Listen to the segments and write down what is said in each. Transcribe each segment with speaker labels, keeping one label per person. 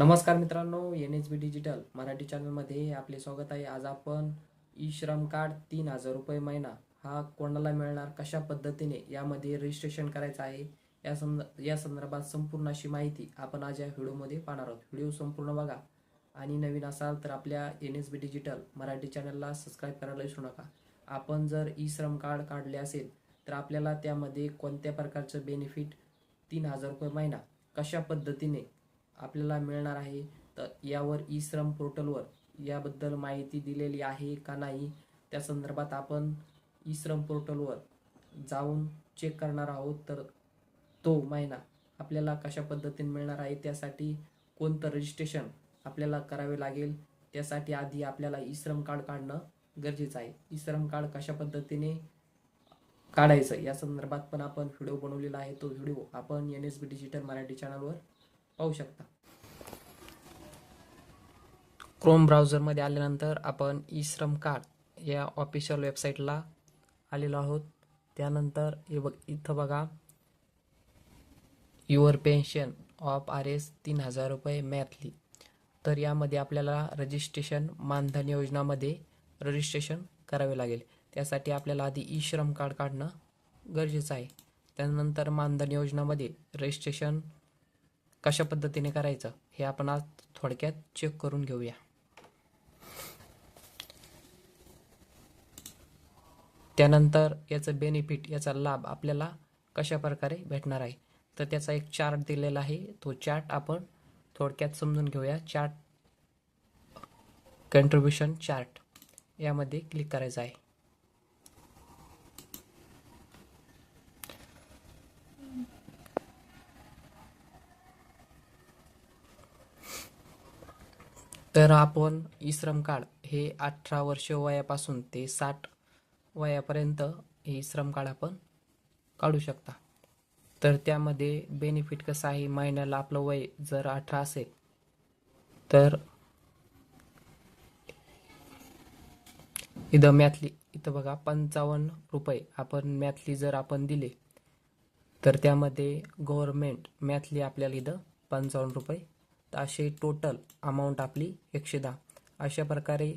Speaker 1: नमस्कार मित्रांनो N H B digital Marathi चॅनलमध्ये आपले स्वागत आहे. आज आपण ई श्रम कार्ड तीन हजार रुपये महिना हा कोणाला मिळणार कशा पद्धतीने यामध्ये रजिस्ट्रेशन करायचं आहे या संद या संदर्भात संपूर्ण अशी माहिती आपण आज या व्हिडिओमध्ये पाहणार आहोत. व्हिडिओ संपूर्ण बघा आणि नवीन असाल तर आपल्या N S B digital Marathi चॅनलला सबस्क्राईब करायला विसरू नका. आपण जर ई श्रम कार्ड काढले असेल तर आपल्याला त्यामध्ये कोणत्या प्रकारचं बेनिफिट तीन हजार रुपये महिना कशा पद्धतीने आपल्याला मिळणार आहे. तर यावर ई श्रम पोर्टलवर याबद्दल माहिती दिलेली आहे का नाही त्या संदर्भात आपण ई श्रम पोर्टलवर जाऊन चेक करणार आहोत. तर तो महिना आपल्याला कशा पद्धतीने मिळणार आहे त्यासाठी कोणतं रजिस्ट्रेशन आपल्याला करावे लागेल त्यासाठी आधी आपल्याला ई श्रम कार्ड काढणं गरजेचं आहे. ई श्रम कार्ड कशा पद्धतीने काढायचं या संदर्भात पण आपण व्हिडिओ बनवलेला आहे. तो व्हिडिओ आपण N S B digital Marathi चॅनलवर पाहू शकता. क्रोम ब्राउझरमध्ये आल्यानंतर आपण ई श्रम कार्ड या ऑफिशियल वेबसाईटला आलेलो आहोत. त्यानंतर हे बघ इथं बघा. Your pension of R S तीन हजार रुपये मॅथली तर यामध्ये आपल्याला रजिस्ट्रेशन मानधन योजनामध्ये रजिस्ट्रेशन करावे लागेल. त्यासाठी आपल्याला आधी ई श्रम कार्ड काढणं गरजेचं आहे. त्यानंतर मानधन योजनामध्ये रजिस्ट्रेशन कशा पद्धतीने करायचं हे आपण आज थोडक्यात चेक करून घेऊया. त्यानंतर याचं बेनिफिट याचा लाभ आपल्याला कशा प्रकारे भेटणार आहे? तर त्याचा एक चार्ट दिलेला आहे. तो चार्ट आपण थोडक्यात समजून घेऊया. चार्ट कंट्रीब्युशन चार्ट यामध्ये क्लिक करायचं आहे. तर आपण ई श्रम कार्ड हे अठरा वर्ष वयापासून ते साठ वयापर्यंत हे श्रम कार्ड आपण काढू शकता. तर त्यामध्ये बेनिफिट कसं आहे? महिन्याला आपलं वय जर अठरा असेल तर इथं मॅथली इथं बघा पंचावन्न रुपये आपण मॅथली जर आपण दिले तर त्यामध्ये गव्हर्मेंट मॅथली आपल्याला इथं पंचावन्न रुपये तर असे टोटल अमाऊंट आपली एकशे दहा. अशा प्रकारे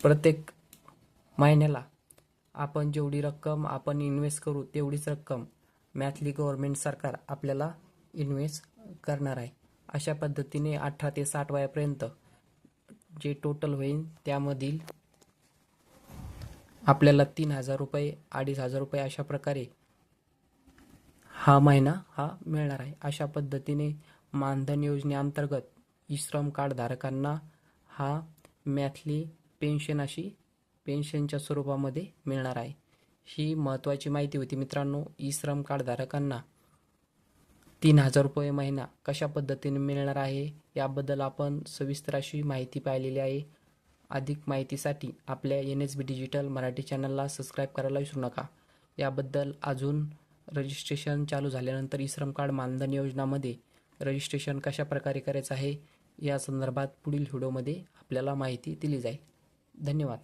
Speaker 1: प्रत्येक महिन्याला आपण जेवढी रक्कम आपण इन्व्हेस्ट करू तेवढीच रक्कम मॅथली गव्हर्मेंट सरकार आपल्याला इन्व्हेस्ट करणार आहे. अशा पद्धतीने अठरा ते साठ वयापर्यंत जे टोटल होईल त्यामधील आपल्याला तीन हजार रुपये अडीच हजार रुपये अशा प्रकारे हा महिना हा मिळणार आहे. अशा पद्धतीने मानधन योजनेअंतर्गत ई श्रम कार्डधारकांना हा मॅथली पेन्शन अशी पेन्शनच्या स्वरूपामध्ये मिळणार आहे. ही महत्त्वाची माहिती होती मित्रांनो. ई श्रम कार्डधारकांना तीन हजार रुपये महिना कशा पद्धतीने मिळणार आहे याबद्दल आपण सविस्तर अशी माहिती पाहिलेली आहे. अधिक माहितीसाठी आपल्या N S B digital Marathi चॅनलला सबस्क्राईब करायला विसरू नका. याबद्दल अजून रजिस्ट्रेशन चालू झाल्यानंतर ई श्रम कार्ड मानधन योजनामध्ये रजिस्ट्रेशन कशा प्रकारे करायचं आहे या संदर्भात पुढील व्हिडिओमध्ये आपल्याला माहिती दिली जाईल. धन्यवाद.